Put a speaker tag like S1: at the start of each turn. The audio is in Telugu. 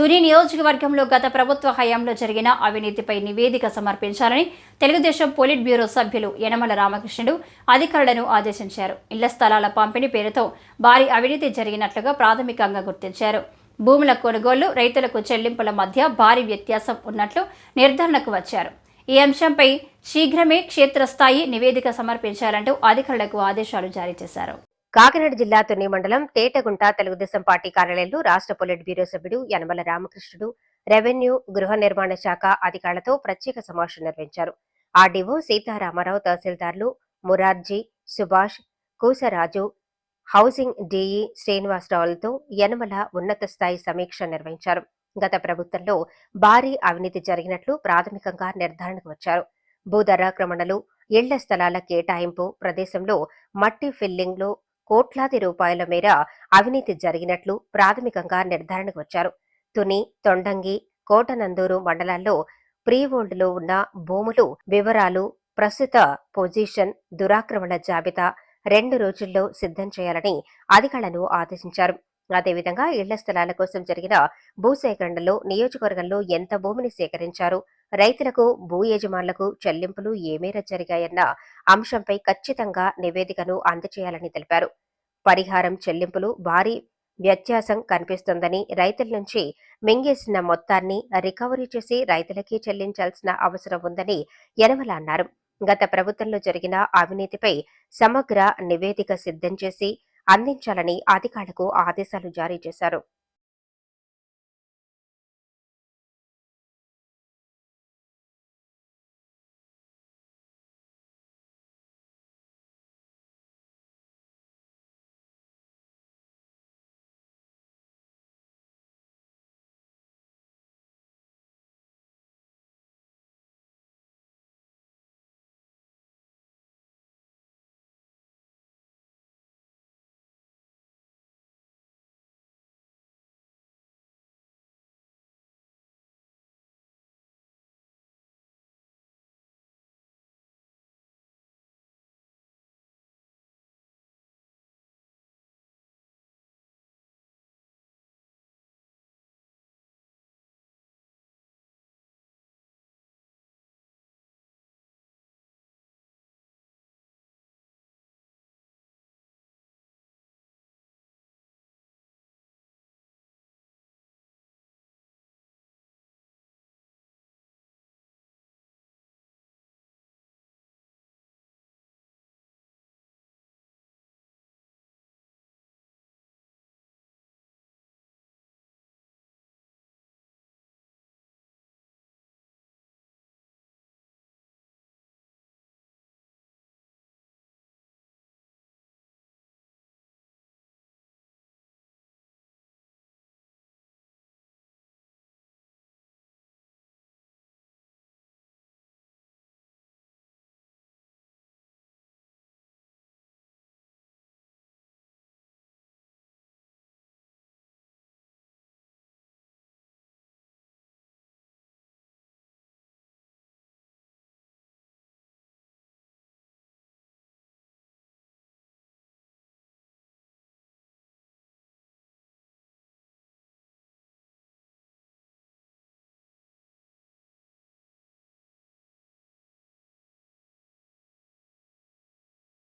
S1: తుని నియోజకవర్గంలో గత ప్రభుత్వ హయాంలో జరిగిన అవినీతిపై నివేదిక సమర్పించాలని తెలుగుదేశం పోలిట్ బ్యూరో సభ్యులు యనమల రామకృష్ణుడు అధికారులను ఆదేశించారు. ఇళ్ళ స్థలాల పంపిణీ పేరుతో భారీ అవినీతి జరిగినట్లుగా ప్రాథమికంగా గుర్తించారు. భూముల కొనుగోళ్ళు రైతులకు చెల్లింపుల మధ్య భారీ వ్యత్యాసం ఉన్నట్లు నిర్ధారణకు వచ్చారు. ఈ అంశంపై శీఘ్రమే క్షేత్రస్థాయి నివేదిక సమర్పించాలంటూ అధికారులకు ఆదేశాలు జారీ చేశారు.
S2: కాకినాడ జిల్లా తుని మండలం తేటగుంట తెలుగుదేశం పార్టీ కార్యాలయంలో రాష్ట్ర పొలిట్ బ్యూరో సభ్యుడు యనమల రామకృష్ణుడు రెవెన్యూ గృహ నిర్మాణ శాఖ అధికారులతో ప్రత్యేక సమావేశం నిర్వహించారు. ఆర్డీఓ సీతారామారావు తహసీల్దార్లు మురార్జీ సుభాష్ కూసరాజు హౌసింగ్ డీఈ శ్రీనివాసరావులతో యనమల ఉన్నత స్థాయి సమీక్ష నిర్వహించారు. గత ప్రభుత్వంలో భారీ అవినీతి జరిగినట్లు ప్రాథమికంగా నిర్ధారణకు వచ్చారు. భూధరాక్రమణలు ఇళ్ళ స్థలాల కేటాయింపు ప్రదేశంలో మట్టి ఫిల్లింగ్లో కోట్లాది రూపాయల మేర అవినీతి జరిగినట్లు ప్రాథమికంగా నిర్ధారణకు వచ్చారు. తుని తొండంగి కోటనందూరు మండలాల్లో ప్రీవోల్డ్లో ఉన్న భూములు వివరాలు ప్రస్తుత పొజిషన్ దురాక్రమణ జాబితా రెండు రోజుల్లో సిద్ధం చేయాలని అధికారులను ఆదేశించారు. అదేవిధంగా ఇళ్ళ స్థలాల కోసం జరిగిన భూసేకరణలో నియోజకవర్గంలో ఎంత భూమిని సేకరించారు? రైతులకు భూ యజమానులకు చెల్లింపులు ఏమేర జరిగాయన్న అంశంపై ఖచ్చితంగా నివేదికను అందజేయాలని తెలిపారు. పరిహారం చెల్లింపులు భారీ వ్యత్యాసం కనిపిస్తోందని రైతుల నుంచి మింగేసిన మొత్తాన్ని రికవరీ చేసి రైతులకి చెల్లించాల్సిన అవసరం ఉందని యనమల అన్నారు. గత ప్రభుత్వంలో జరిగిన అవినీతిపై సమగ్ర నివేదిక సిద్ధం చేసి అందించాలని అధికారులకు ఆదేశాలు జారీ చేశారు.